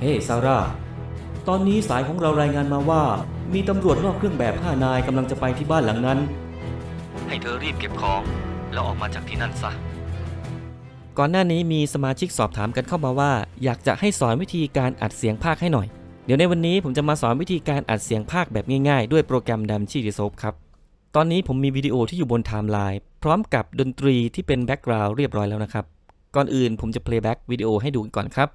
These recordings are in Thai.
เฮ้ ซาร่า ตอนนี้สายของเรารายงานมาว่า มีตำรวจนอกเครื่องแบบ5นายกำลังจะไปที่บ้านหลังนั้น ให้เธอรีบเก็บของ แล้วออกมาจากที่นั่นซะ ก่อนหน้านี้มีสมาชิกสอบถามกันเข้ามาว่า อยากจะให้สอนวิธีการอัดเสียงภาคให้หน่อย เดี๋ยวในวันนี้ผมจะมาสอนวิธีการอัดเสียงภาคแบบง่ายๆ ด้วยโปรแกรมดัมชีดีโซครับ ตอนนี้ผมมีวิดีโอที่อยู่บนไทม์ไลน์พร้อมกับดนตรีที่เป็นแบ็กกราวด์เรียบร้อยแล้วนะครับ ก่อนอื่นผมจะ playback วิดีโอให้ดูกันก่อนครับ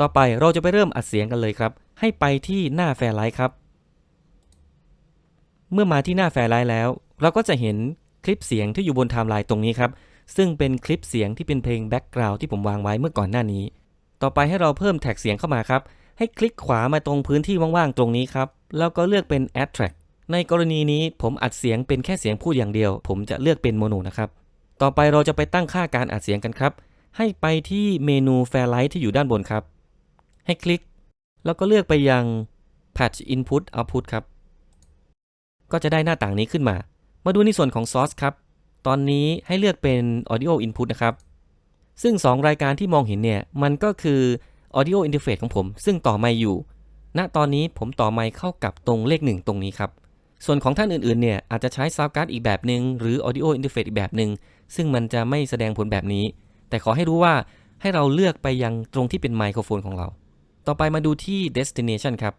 ต่อไปเราจะไปเริ่มอัดเสียงกันเลยครับ ให้ไปที่หน้าแฟร์ไลท์ครับ เมื่อมาที่หน้าแฟร์ไลท์แล้ว เราก็จะเห็นคลิปเสียงที่อยู่บนไทม์ไลน์ตรงนี้ครับ ซึ่งเป็นคลิปเสียงที่เป็นเพลงแบ็กกราวด์ที่ผมวางไว้เมื่อก่อนหน้านี้ ต่อไปให้เราเพิ่มแท็กเสียงเข้ามาครับ ให้คลิกขวามาตรงพื้นที่ว่างๆตรงนี้ครับ แล้วก็เลือกเป็น add track ในกรณีนี้ผมอัดเสียงเป็นแค่เสียงพูดอย่างเดียว ผมจะเลือกเป็นโมโนนะครับ ต่อไปเราจะไปตั้งค่าการอัดเสียงกันครับ ให้ไปที่เมนู Fairlight ที่อยู่ด้านบนครับ ให้คลิก แล้วก็เลือกไปยัง Patch Input Output ครับ ก็จะได้หน้าต่างนี้ขึ้นมา มาดูในส่วนของ Source ครับ ตอนนี้ให้เลือกเป็น Audio Input นะครับ ซึ่ง 2 รายการที่มองเห็นเนี่ย มันก็คือ Audio Interface ของผม ซึ่งต่อไมค์อยู่ ณ ตอนนี้ผมต่อไมค์เข้ากับตรงเลข 1 ตรงนี้ครับ ส่วนของท่านอื่นๆ เนี่ย อาจจะใช้ Sound Card อีกแบบหนึ่งหรือ Audio Interface อีกแบบหนึ่งซึ่งมันจะไม่แสดงผลแบบนี้ แต่ขอให้รู้ว่าให้เราเลือกไปยังตรงที่เป็นไมโครโฟนของเรา ต่อไปมาดูที่ destination ครับ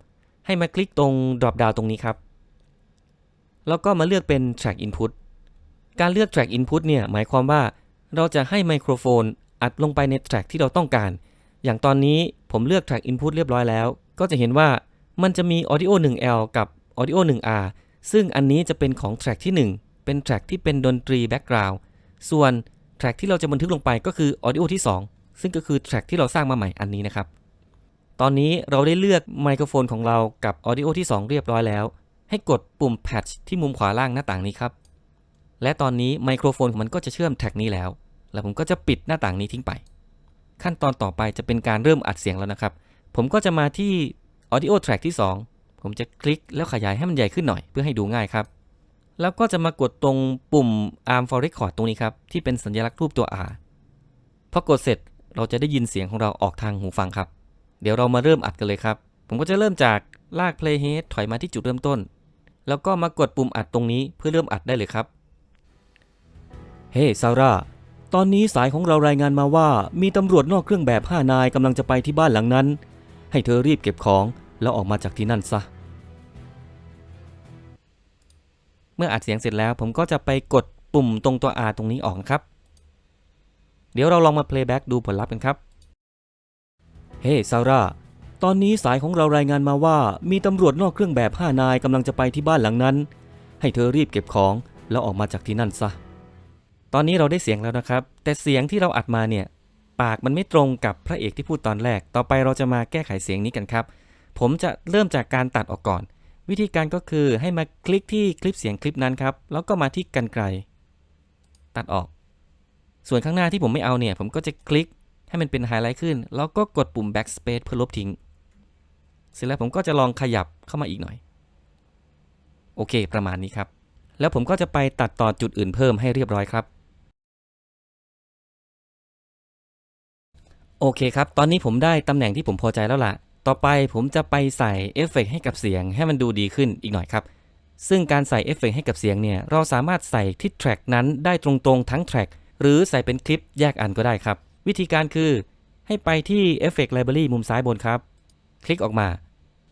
ให้มาคลิกตรง drop down ตรงนี้ครับ แล้วก็มาเลือกเป็น track input การเลือก track input เนี่ยหมายความว่าเราจะให้ไมโครโฟนอัดลงไปใน track ที่เราต้องการ อย่างตอนนี้ผมเลือก track input เรียบร้อยแล้ว ก็จะเห็นว่ามันจะมี audio 1L กับ audio 1R ซึ่งอันนี้จะเป็นของ track ที่ 1 เป็น track ที่เป็นดนตรี background ส่วน track ที่เราจะบันทึกลงไปก็คือ audio ที่ 2 ซึ่งก็คือ track ที่เราสร้างมาใหม่อันนี้นะครับ ตอนนี้เราได้เลือกไมโครโฟนของเรากับ audio ที่ 2 เรียบร้อยแล้ว ให้กดปุ่ม patch ที่มุมขวาล่างหน้าต่างนี้ครับ และตอนนี้ไมโครโฟนของมันก็จะเชื่อมแท็กนี้แล้ว แล้วผมก็จะปิดหน้าต่างนี้ทิ้งไป ขั้นตอนต่อไปจะเป็นการเริ่มอัดเสียงแล้วนะครับ ผมก็จะมาที่ audio track ที่ 2 ผมจะคลิกแล้วขยายให้มันใหญ่ขึ้นหน่อยเพื่อให้ดูง่ายครับ แล้วก็จะมากดตรงปุ่ม arm for record ตรงนี้ครับที่เป็นสัญลักษณ์รูปตัว R พอกดเสร็จเราจะได้ยินเสียงของเราออกทางหูฟังครับ เดี๋ยวเรามาเริ่มอัดกันเลยครับ ผมก็จะเริ่มจากลาก playhead ถอยมาที่จุดเริ่มต้น แล้วก็มากดปุ่มอัดตรงนี้เพื่อเริ่มอัดได้เลยครับ เฮ้ซาร่า ตอนนี้สายของเรารายงานมาว่า มีตำรวจนอกเครื่องแบบ 5 นายกำลังจะไปที่บ้านหลังนั้น ให้เธอรีบเก็บของแล้วออกมาจากที่นั่นซะ เมื่ออัดเสียงเสร็จแล้ว ผมก็จะไปกดปุ่มตรงตัว R ตรงนี้ออกนะครับ เดี๋ยวเราลองมา playback ดูผลลัพธ์กันครับ เฮ้ซาร่า ตอนนี้สายของเรารายงานมาว่ามีตำรวจนอกเครื่องแบบ5นายกำลังจะไปที่บ้านหลังนั้น ให้เธอรีบเก็บของแล้วออกมาจากที่นั่นซะ ตอนนี้เราได้เสียงแล้วนะครับ แต่เสียงที่เราอัดมาเนี่ย ปากมันไม่ตรงกับพระเอกที่พูดตอนแรก ต่อไปเราจะมาแก้ไขเสียงนี้กันครับ ผมจะเริ่มจากการตัดออกก่อน วิธีการก็คือให้มาคลิกที่คลิปเสียงคลิปนั้นครับ แล้วก็มาที่กันไกล ตัดออก ส่วนข้างหน้าที่ผมไม่เอาเนี่ย ผมก็จะคลิก ให้มันเป็นไฮไลท์ขึ้น แล้วก็กดปุ่ม backspace เพื่อลบทิ้ง เสร็จแล้วผมก็จะลองขยับเข้ามาอีกหน่อย โอเค ประมาณนี้ครับ แล้วผมก็จะไปตัดต่อจุดอื่นเพิ่มให้เรียบร้อยครับ โอเคครับ ตอนนี้ผมได้ตำแหน่งที่ผมพอใจแล้วล่ะ ต่อไปผมจะไปใส่เอฟเฟกต์ให้กับเสียงให้มันดูดีขึ้นอีกหน่อยครับ ซึ่งการใส่เอฟเฟกต์ให้กับเสียงเนี่ย เราสามารถใส่ที่แทร็กนั้นได้ตรงๆทั้งแทร็กหรือใส่เป็นคลิปแยกอันก็ได้ครับ วิธีการคือให้ไปที่ Effect Library มุมซ้ายบนครับ คลิกออกมา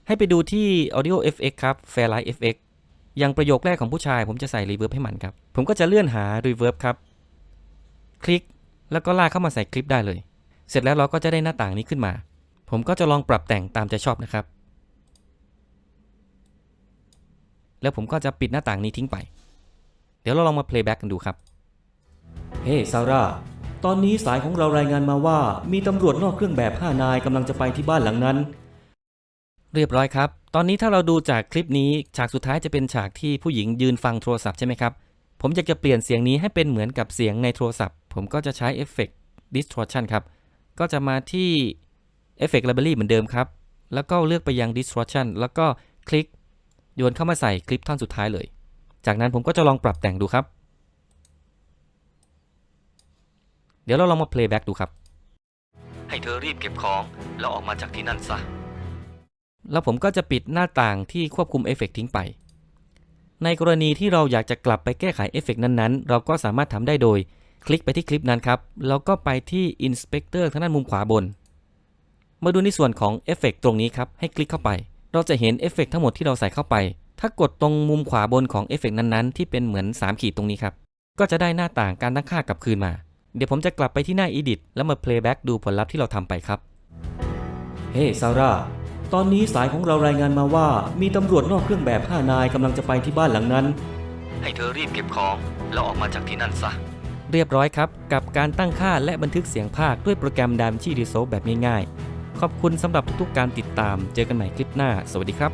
ให้ไปดูที่ Audio FX ครับ Fairlight FX อย่างประโยคแรกของผู้ชาย ผมจะใส่ Reverb ให้มันครับ ผมก็จะเลื่อนหา Reverb ครับ คลิกแล้วก็ลากเข้ามาใส่คลิปได้เลย เสร็จแล้วเราก็จะได้หน้าต่างนี้ขึ้นมา ผมก็จะลองปรับแต่งตามใจชอบนะครับ แล้วผมก็จะปิดหน้าต่างนี้ทิ้งไป เดี๋ยวเราลองมา playback กันดูครับ เฮ้ซาร่า ตอนนี้สายของเรารายงานมาว่า มีตำรวจนอกเครื่องแบบ 5 นายกำลังจะไปที่บ้านหลังนั้น เรียบร้อยครับ ตอนนี้ถ้าเราดูจากคลิปนี้ ฉากสุดท้ายจะเป็นฉากที่ผู้หญิงยืนฟังโทรศัพท์ใช่ไหมครับ ผมอยากจะเปลี่ยนเสียงนี้ให้เป็นเหมือนกับเสียงในโทรศัพท์ ผมก็จะใช้เอฟเฟกต์ distortion ครับ ก็จะมาที่ Effect Library เหมือนเดิมครับ แล้วก็เลือกไปยัง distortion แล้วก็คลิกโยนเข้ามาใส่คลิปท่อนสุดท้ายเลย จากนั้นผมก็จะลองปรับแต่งดูครับ เดี๋ยวเราลองมา playback ดูครับ ให้เธอรีบเก็บของ แล้วออกมาจากที่นั่นซะ แล้วผมก็จะปิดหน้าต่างที่ควบคุมเอฟเฟกต์ทิ้งไป ในกรณีที่เราอยากจะกลับไปแก้ไขเอฟเฟกต์นั้นๆ เราก็สามารถทำได้โดย คลิกไปที่คลิปนั้นครับ แล้วก็ไปที่ Inspector ทางด้านมุมขวาบน มาดูในส่วนของเอฟเฟกต์ตรงนี้ครับ ให้คลิกเข้าไป เราจะเห็นเอฟเฟกต์ทั้งหมดที่เราใส่เข้าไป ถ้ากดตรงมุมขวาบนของเอฟเฟกต์นั้นๆ ที่เป็นเหมือน 3 ขีดตรงนี้ครับ ก็จะได้หน้าต่างการตั้งค่ากลับคืนมา เดี๋ยวผมจะกลับไปที่หน้า Edit แล้วมา Playback ดูผลลัพธ์ที่เราทำไปครับ เฮ้ซาร่า ตอนนี้สายของเรารายงานมาว่ามีตำรวจนอกเครื่องแบบ 5 นายกำลังจะไปที่บ้านหลังนั้น ให้เธอรีบเก็บของแล้วออกมาจากที่นั่นซะ เรียบร้อยครับ กับการตั้งค่าและบันทึกเสียงภาคด้วยโปรแกรม DaVinci Resolve แบบง่ายๆ ขอบคุณสำหรับทุกๆการติดตาม เจอกันใหม่คลิปหน้า สวัสดีครับ